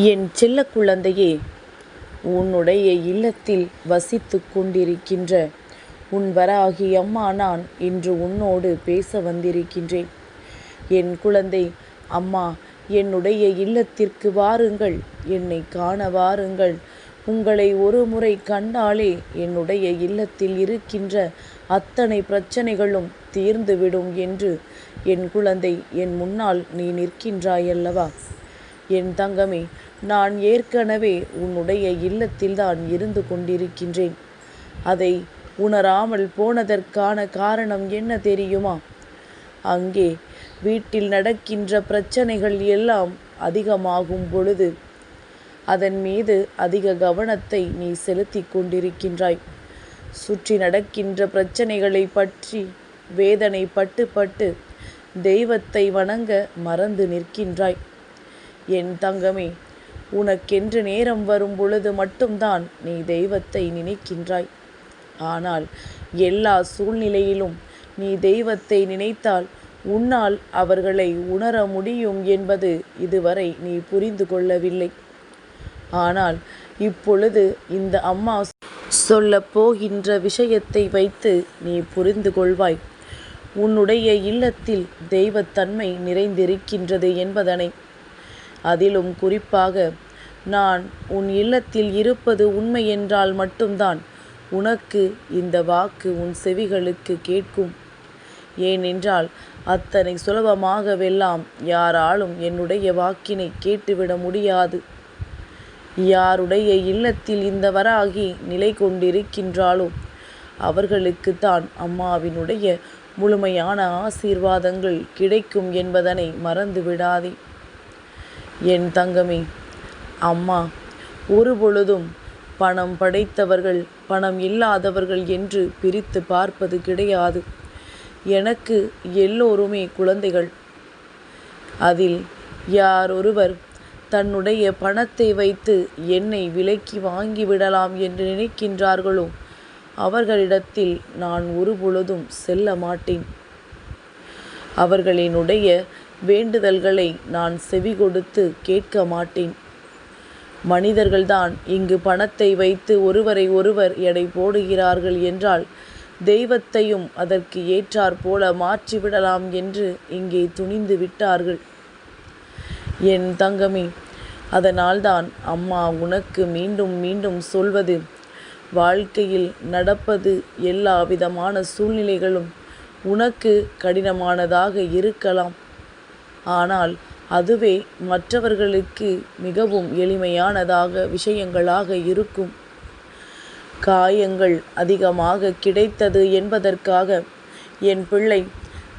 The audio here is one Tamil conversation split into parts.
என் செல்ல குழந்தையே உன்னுடைய இல்லத்தில் வசித்துக் கொண்டிருக்கின்ற உன் வராகி அம்மா நான் இன்று உன்னோடு பேச வந்திருக்கின்றேன். என் குழந்தை அம்மா என்னுடைய இல்லத்திற்கு வாருங்கள் என்னை காண வாருங்கள். உங்களை ஒரு முறை கண்டாலே என்னுடைய இல்லத்தில் இருக்கின்ற அத்தனை பிரச்சனைகளும் தீர்ந்துவிடும் என்று என் குழந்தை என் முன்னால் நீ நிற்கின்றாயல்லவா? என் தங்கமே நான் ஏற்கனவே உன்னுடைய இல்லத்தில்தான் இருந்து கொண்டிருக்கின்றேன். அதை உணராமல் போனதற்கான காரணம் என்ன தெரியுமா? அங்கே வீட்டில் நடக்கின்ற பிரச்சனைகள் எல்லாம் அதிகமாகும் பொழுது அதன் மீது அதிக கவனத்தை நீ செலுத்தி கொண்டிருக்கின்றாய். சுற்றி நடக்கின்ற பிரச்சனைகளை பற்றி வேதனை பட்டு பட்டு தெய்வத்தை வணங்க மறந்து நிற்கின்றாய். என் தங்கமே உனக்கென்று நேரம் வரும் பொழுது மட்டும்தான் நீ தெய்வத்தை நினைக்கின்றாய். ஆனால் எல்லா சூழ்நிலையிலும் நீ தெய்வத்தை நினைத்தால் உன்னால் அவர்களை உணர முடியும் என்பது இதுவரை நீ புரிந்து கொள்ளவில்லை. ஆனால் இப்பொழுது இந்த அம்மா சொல்லப் போகின்ற விஷயத்தை வைத்து நீ புரிந்து கொள்வாய். உன்னுடைய இல்லத்தில் தெய்வத்தன்மை நிறைந்திருக்கின்றது என்பதனை அதிலும் குறிப்பாக நான் உன் இல்லத்தில் இருப்பது உண்மை என்றால் மட்டும்தான் உனக்கு இந்த வாக்கு உன் செவிகளுக்கு கேட்கும். ஏனென்றால் அத்தனை சுலபமாகவெல்லாம் யாராலும் என்னுடைய வாக்கினை கேட்டுவிட முடியாது. யாருடைய இல்லத்தில் இந்த வராகி நிலை கொண்டிருக்கின்றாளோ அவர்களுக்குத்தான் அம்மாவினுடைய முழுமையான ஆசீர்வாதங்கள் கிடைக்கும் என்பதனை மறந்து விடாதே என் தங்கமே அம்மா ஒரு பொழுதும் பணம் படைத்தவர்கள் பணம் இல்லாதவர்கள் என்று பிரித்து பார்ப்பது கிடையாது. எனக்கு எல்லோருமே குழந்தைகள். அதில் யார் ஒருவர் தன்னுடைய பணத்தை வைத்து என்னை விலைக்கு வாங்கிவிடலாம் என்று நினைக்கின்றார்களோ அவர்களிடத்தில் நான் ஒரு பொழுதும் செல்ல மாட்டேன். அவர்களினுடைய வேண்டுதல்களை நான் செவி கொடுத்து கேட்க மாட்டேன் மனிதர்கள்தான் இங்கு பணத்தை வைத்து ஒருவரை ஒருவர் எடை போடுகிறார்கள் என்றால் தெய்வத்தையும் அதற்கு ஏற்றாற் போல மாற்றிவிடலாம் என்று இங்கே துணிந்து விட்டார்கள். என் தங்கமே அதனால்தான் அம்மா உனக்கு மீண்டும் மீண்டும் சொல்வது வாழ்க்கையில் நடப்பது எல்லா விதமான சூழ்நிலைகளும் உனக்கு கடினமானதாக இருக்கலாம். ஆனால் அதுவே மற்றவர்களுக்கு மிகவும் எளிமையானதாக விஷயங்களாக இருக்கும். காயங்கள் அதிகமாக கிடைத்தது என்பதற்காக என் பிள்ளை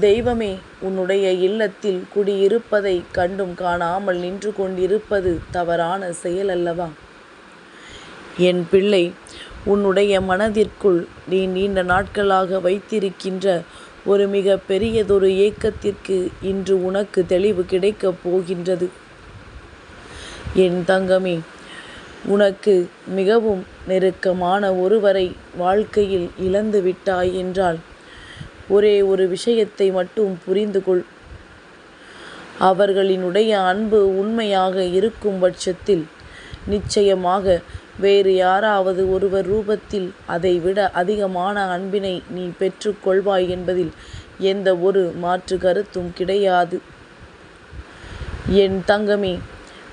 தெய்வமே உன்னுடைய இல்லத்தில் குடியிருப்பதை கண்டும் காணாமல் நின்று கொண்டிருப்பது தவறான செயல் அல்லவா என் பிள்ளை உன்னுடைய மனதிற்குள் நீ நீண்ட நாட்களாக வைத்திருக்கின்ற ஒரு மிக பெரியதொரு ஏக்கத்திற்கு இன்று உனக்கு தெளிவு கிடைக்கப் போகின்றது. என் தங்கமே உனக்கு மிகவும் நெருக்கமான ஒருவரை வாழ்க்கையில் இழந்து விட்டாய் என்றால் ஒரே ஒரு விஷயத்தை மட்டும் புரிந்து கொள். அவர்களினுடைய அன்பு உண்மையாக இருக்கும் பட்சத்தில் நிச்சயமாக வேறு யாராவது ஒருவர் ரூபத்தில் அதைவிட அதிகமான அன்பினை நீ பெற்றுக்கொள்வாய் என்பதில் எந்த ஒரு மாற்று கருத்தும் கிடையாது. என் தங்கமே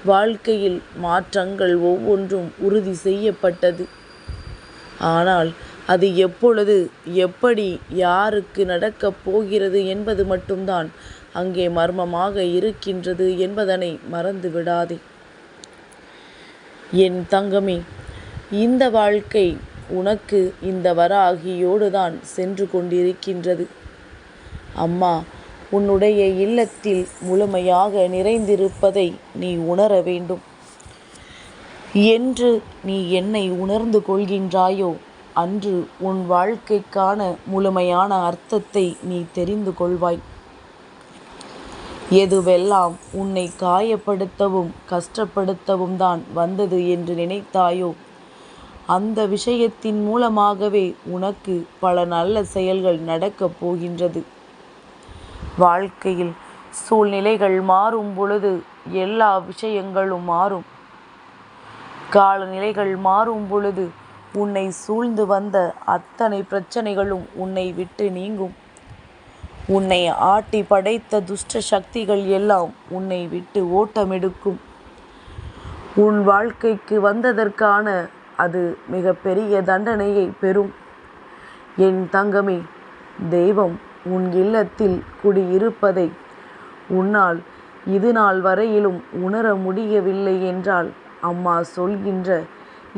வாழ்க்கையில் மாற்றங்கள் ஒவ்வொன்றும் உறுதி செய்யப்பட்டது. ஆனால் அது எப்பொழுது எப்படி யாருக்கு நடக்கப் போகிறது என்பது மட்டும்தான் அங்கே மர்மமாக இருக்கின்றது என்பதனை மறந்து விடாதே என் தங்கமே இந்த வாழ்க்கை உனக்கு இந்த வராகியோடு தான் சென்று கொண்டிருக்கின்றது. அம்மா உன்னுடைய இல்லத்தில் முழுமையாக நிறைந்திருப்பதை நீ உணர வேண்டும். என்று நீ என்னை உணர்ந்து கொள்கின்றாயோ அன்று உன் வாழ்க்கைக்கான முழுமையான அர்த்தத்தை நீ தெரிந்து கொள்வாய். எதுவெல்லாம் உன்னை காயப்படுத்தவும் கஷ்டப்படுத்தவும் தான் வந்தது என்று நினைத்தாயோ? அந்த விஷயத்தின் மூலமாகவே உனக்கு பல நல்ல செயல்கள் நடக்கப் போகின்றது. வாழ்க்கையில் சூழ்நிலைகள் மாறும் பொழுது எல்லா விஷயங்களும் மாறும். காலநிலைகள் மாறும் பொழுது உன்னை சூழ்ந்து வந்த அத்தனை பிரச்சனைகளும் உன்னை விட்டு நீங்கும். உன்னை ஆட்டி படைத்த துஷ்ட சக்திகள் எல்லாம் உன்னை விட்டு ஓட்டமெடுக்கும். உன் வாழ்க்கைக்கு வந்ததற்கான அது மிகப்பெரிய தண்டனையை பெறும். என் தங்கமே தெய்வம் உன் இல்லத்தில் குடியிருப்பதை உன்னால் இது நாள் வரையிலும் உணர முடியவில்லை என்றால் அம்மா சொல்கின்ற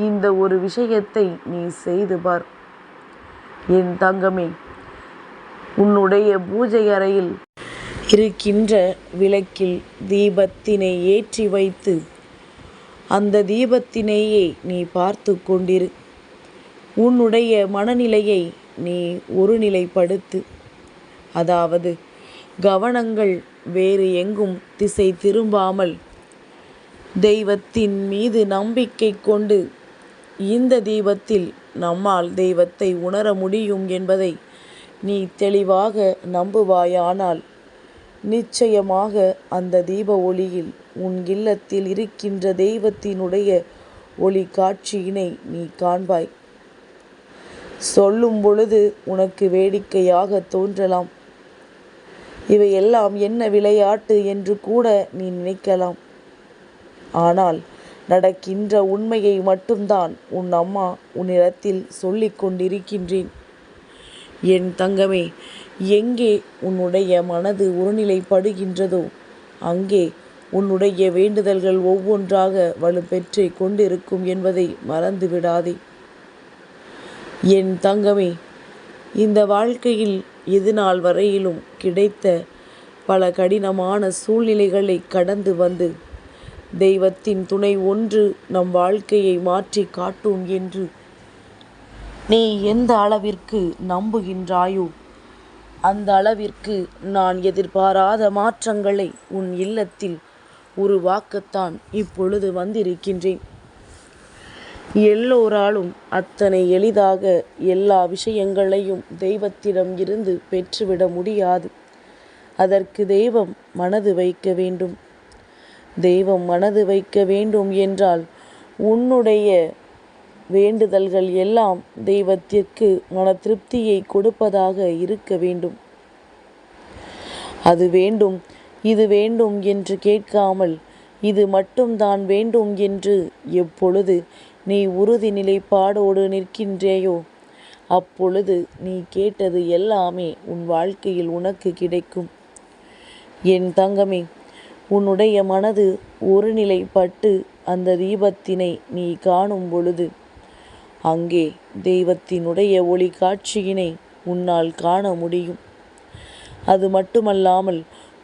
இந்த ஒரு விஷயத்தை நீ செய்து பார். என் தங்கமே உன்னுடைய பூஜை அறையில் இருக்கின்ற விளக்கில் தீபத்தினை ஏற்றி வைத்து அந்த தீபத்தினையே நீ பார்த்து கொண்டிரு. உன்னுடைய மனநிலையை நீ ஒருநிலைப்படுத்து. அதாவது கவனங்கள் வேறு எங்கும் திசை திரும்பாமல் தெய்வத்தின் மீது நம்பிக்கை கொண்டு இந்த தீபத்தில் நம்மால் தெய்வத்தை உணர முடியும் என்பதை நீ தெளிவாக நம்புவாயானால் நிச்சயமாக அந்த தீப ஒளியில் உன் இல்லத்தில் இருக்கின்ற தெய்வத்தினுடைய ஒளி காட்சியினை நீ காண்பாய். சொல்லும் பொழுது உனக்கு வேடிக்கையாக தோன்றலாம். இவையெல்லாம் என்ன விளையாட்டு என்று கூட நீ நினைக்கலாம். ஆனால் நடக்கின்ற உண்மையை மட்டும்தான் உன் அம்மா உன்னிடத்தில் சொல்லிக் கொண்டிருக்கின்றேன். என் தங்கமே எங்கே உன்னுடைய மனது ஒருநிலைப்படுகின்றதோ அங்கே உன்னுடைய வேண்டுதல்கள் ஒவ்வொன்றாக வலுப்பெற்று கொண்டிருக்கும் என்பதை மறந்து விடாதே என் தங்கமே இந்த வாழ்க்கையில் இது நாள் வரையிலும் கிடைத்த பல கடினமான சூழ்நிலைகளை கடந்து வந்து தெய்வத்தின் துணை ஒன்று நம் வாழ்க்கையை மாற்றி காட்டும் என்று நீ எந்த அளவிற்கு நம்புகின்றாயோ அந்த அளவிற்கு நான் எதிர்பாராத மாற்றங்களை உன் இல்லத்தில் உருவாக்கத்தான் இப்பொழுது வந்திருக்கின்றேன். எல்லோராலும் அத்தனை எளிதாக எல்லா விஷயங்களையும் தெய்வத்திடம் இருந்து பெற்றுவிட முடியாது. அதற்கு தெய்வம் மனது வைக்க வேண்டும். தெய்வம் மனது வைக்க வேண்டும் என்றால் உன்னுடைய வேண்டுதல்கள் எல்லாம் தெய்வத்திற்கு மன திருப்தியை கொடுப்பதாக இருக்க வேண்டும். அது வேண்டும் இது வேண்டும் என்று கேட்காமல் இது மட்டும்தான் வேண்டும் என்று எப்பொழுது நீ உறுதி நிலைப்பாடோடு நிற்கின்றேயோ அப்பொழுது நீ கேட்டது எல்லாமே உன் வாழ்க்கையில் உனக்கு கிடைக்கும். என் தங்கமே உன்னுடைய மனது ஒருநிலைப்பட்டு அந்த தீபத்தினை நீ காணும் பொழுது அங்கே தெய்வத்தினுடைய ஒளி காட்சியினை உன்னால் காண முடியும். அது மட்டுமல்லாமல்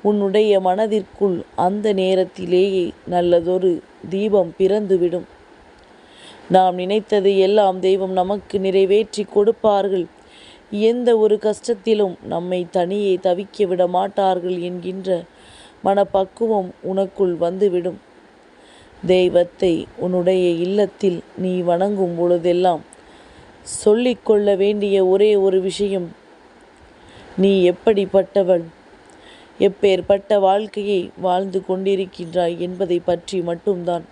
உன்னுடைய மனதிற்குள் அந்த நேரத்திலேயே நல்லதொரு தீபம் பிறந்துவிடும். நாம் நினைத்தது எல்லாம் தெய்வம் நமக்கு நிறைவேற்றி கொடுப்பார்கள். எந்த ஒரு கஷ்டத்திலும் நம்மை தனியே தவிக்க விட மாட்டார்கள் என்கின்ற மனப்பக்குவம் உனக்குள் வந்துவிடும். தெய்வத்தை உன்னுடைய இல்லத்தில் நீ வணங்கும் பொழுதெல்லாம் சொல்லிக்கொள்ள வேண்டிய ஒரே ஒரு விஷயம். நீ எப்படிப்பட்டவள்? எப்பேற்பட்ட வாழ்க்கையை வாழ்ந்து கொண்டிருக்கின்றாய் என்பதை பற்றி மட்டும்தான்.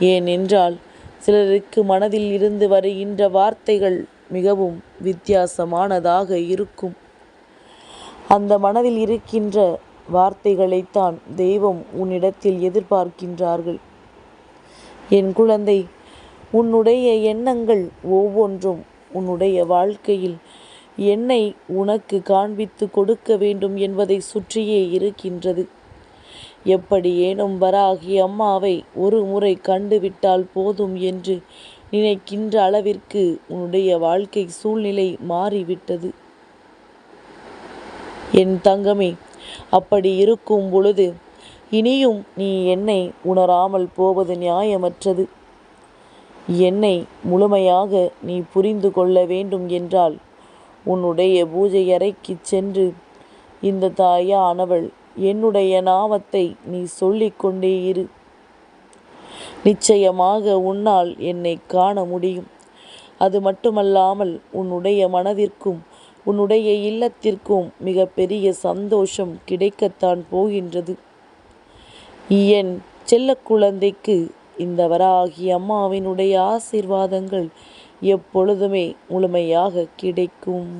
ஏனென்றால் சிலருக்கு மனதில் இருந்து வருகின்ற வார்த்தைகள் மிகவும் வித்தியாசமானதாக இருக்கும். அந்த மனதில் இருக்கின்ற வார்த்தைகளைத்தான் தெய்வம் உன்னிடத்தில் எதிர்பார்க்கின்றார்கள். என் குழந்தை உன்னுடைய எண்ணங்கள் ஒவ்வொன்றும் உன்னுடைய வாழ்க்கையில் என்னை உனக்கு காண்பித்து கொடுக்க வேண்டும் என்பதை சுற்றியே இருக்கின்றது. எப்படி ஏனும் வராகி அம்மாவை ஒரு முறை கண்டுவிட்டால் போதும் என்று நினைக்கின்ற அளவிற்கு உன்னுடைய வாழ்க்கை சூழ்நிலை மாறிவிட்டது. என் தங்கமே அப்படி இருக்கும் பொழுது இனியும் நீ என்னை உணராமல் போவது நியாயமற்றது. என்னை முழுமையாக நீ புரிந்து கொள்ள வேண்டும் என்றால் உன்னுடைய பூஜை அறைக்கு சென்று இந்த தாயானவள் என்னுடைய நாமத்தை நீ சொல்லிக்கொண்டே இரு. நிச்சயமாக உன்னால் என்னை காண முடியும். அது மட்டுமல்லாமல் உன்னுடைய மனதிற்கும் உன்னுடைய இல்லத்திற்கும் மிக பெரிய சந்தோஷம் கிடைக்கத்தான் போகின்றது. என் செல்ல குழந்தைக்கு இந்த வராகி அம்மாவினுடைய ஆசீர்வாதங்கள் எப்பொழுதுமே முழுமையாக கிடைக்கும்.